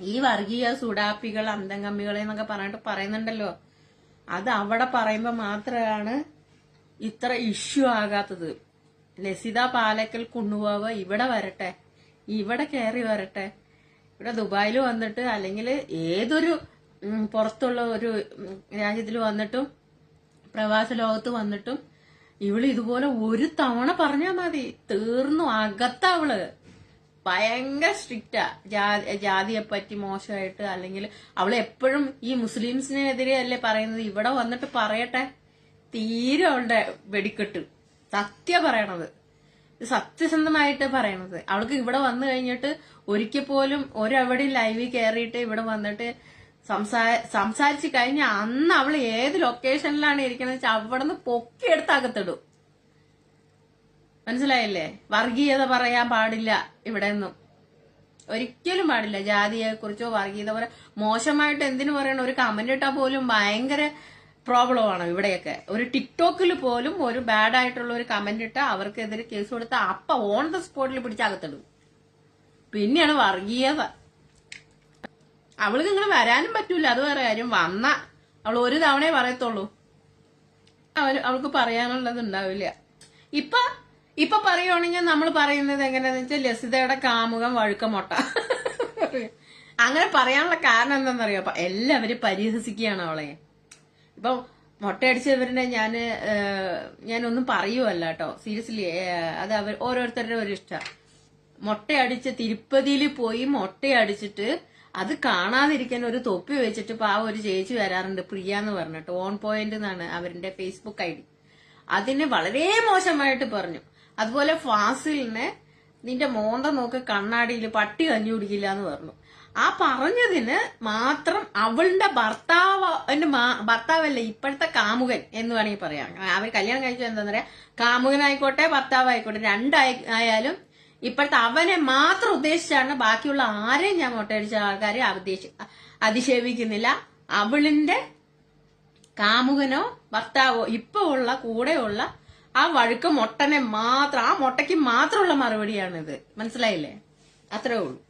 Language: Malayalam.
ഈ വർഗീയ സുഡാപ്പികൾ അന്തംഗമ്മികൾ എന്നൊക്കെ പറഞ്ഞിട്ട് പറയുന്നുണ്ടല്ലോ. അത് അവിടെ പറയുമ്പോ മാത്രമാണ് ഇത്ര ഇഷ്യൂ ആകാത്തത്. ലസിത പാലക്കൽ കുണ്ണുവാവ് ഇവിടെ വരട്ടെ ഇവിടെ കയറി വരട്ടെ. ഇവിടെ ദുബായിൽ വന്നിട്ട് അല്ലെങ്കിൽ ഏതൊരു പുറത്തുള്ള ഒരു രാജ്യത്തിൽ വന്നിട്ടും പ്രവാസ ലോകത്ത് വന്നിട്ടും ഇവൾ ഇതുപോലെ ഒരു തവണ പറഞ്ഞാ മതി. തീർന്നു അകത്തവൾ ഭയങ്കര സ്ട്രിക്റ്റാ ജാതിയെ പറ്റി മോശമായിട്ട് അല്ലെങ്കിൽ അവൾ എപ്പോഴും ഈ മുസ്ലിംസിനെതിരെ അല്ലേ പറയുന്നത്? ഇവിടെ വന്നിട്ട് പറയട്ടെ. തീരെ അവളുടെ വെടിക്കെട്ട്. സത്യ പറയണത്. സത്യസന്ധമായിട്ട് പറയണത്. അവൾക്ക് ഇവിടെ വന്നു കഴിഞ്ഞിട്ട് ഒരിക്കൽ പോലും ഒരവിടെയും ലൈവിൽ കയറിയിട്ട് ഇവിടെ വന്നിട്ട് സംസാ സംസാരിച്ച് കഴിഞ്ഞ അന്ന് അവൾ ഏത് ലൊക്കേഷനിലാണ് ഇരിക്കുന്നത് വെച്ചാൽ അവിടെ നിന്ന് പൊക്കിയെടുത്ത് അകത്തിടും. മനസ്സിലായില്ലേ? വർഗീയത പറയാൻ പാടില്ല ഇവിടെ നിന്നും ഒരിക്കലും പാടില്ല. ജാതിയെ കുറിച്ചോ വർഗീയത പോലെ മോശമായിട്ട് എന്തിനു പറയണം? ഒരു കമന്റ് ഇട്ടാൽ പോലും ഭയങ്കര പ്രോബ്ലമാണ് ഇവിടെയൊക്കെ. ഒരു ടിക്ടോക്കിൽ പോലും ഒരു ബാഡ് ആയിട്ടുള്ള ഒരു കമന്റ് ഇട്ട അവർക്കെതിരെ കേസ് കൊടുത്ത അപ്പ ഓൺ ദ സ്പോട്ടിൽ പിടിച്ചകത്തിടും പിന്നെയാണ് വർഗീയത. അവൾക്ക് ഇങ്ങനെ വരാനും പറ്റൂല. അത് വേറെ കാര്യം. വന്ന അവൾ ഒരു തവണയെ പറയത്തുള്ളൂ. അവൾക്ക് പറയാനുള്ളത് ഉണ്ടാവില്ല. ഇപ്പൊ ഇപ്പൊ പറയുവാണെങ്കിൽ നമ്മൾ പറയുന്നത് എങ്ങനെയാന്ന് വെച്ചാൽ ലസിതയുടെ കാമുകം വഴുക്കമൊട്ട. അങ്ങനെ പറയാനുള്ള കാരണം എന്താണെന്നറിയോ? അപ്പൊ എല്ലാവരും പരിഹസിക്കുകയാണ് അവളെ. ഇപ്പൊ മുട്ടയടിച്ചവരുടെ ഞാൻ ഞാനൊന്നും പറയുമല്ല കേട്ടോ. സീരിയസ്ലി അത് അവർ ഓരോരുത്തരുടെ ഒരു ഇഷ്ട. മുട്ടയടിച്ച് തിരുപ്പതിയിൽ പോയി മുട്ടയടിച്ചിട്ട് അത് കാണാതിരിക്കാൻ ഒരു തൊപ്പി വെച്ചിട്ട് പാവ ഒരു ചേച്ചി വരാറുണ്ട് പ്രിയ എന്ന് പറഞ്ഞിട്ട്. ഓൺ പോയിന്റ് എന്നാണ് അവരുടെ ഫേസ്ബുക്ക് ഐ ഡി. അതിനെ വളരെ മോശമായിട്ട് പറഞ്ഞു. അതുപോലെ ഫാസിലിനെ നിന്റെ മോന്ത നോക്ക് കണ്ണാടിയിൽ പട്ടി കഞ്ഞി കുടിക്കില്ല എന്ന് പറഞ്ഞു. ആ പറഞ്ഞതിന് മാത്രം അവളുടെ ഭർത്താവ് എന്റെ ഭർത്താവല്ല ഇപ്പോഴത്തെ കാമുകൻ എന്ന് വേണമെങ്കിൽ പറയാം. അവർ കല്യാണം കഴിച്ചത് എന്താ പറയാ കാമുകനായിക്കോട്ടെ ഭർത്താവായിക്കോട്ടെ രണ്ടായി ആയാലും ഇപ്പോഴത്തെ അവനെ മാത്രം ഉദ്ദേശിച്ചാണ് ബാക്കിയുള്ള ആരെയും ഞാൻ മുട്ടയടിച്ച ആൾക്കാരെ ഉദ്ദേശി അതിശേപിക്കുന്നില്ല അവളിന്റെ കാമുകനോ ഭർത്താവോ ഇപ്പോ ഉള്ള കൂടെയുള്ള ആ വഴുക്ക മുട്ടനെ മാത്രം ആ മുട്ടയ്ക്ക് മാത്രമുള്ള മറുപടിയാണിത്. മനസ്സിലായില്ലേ? അത്രേ ഉള്ളൂ.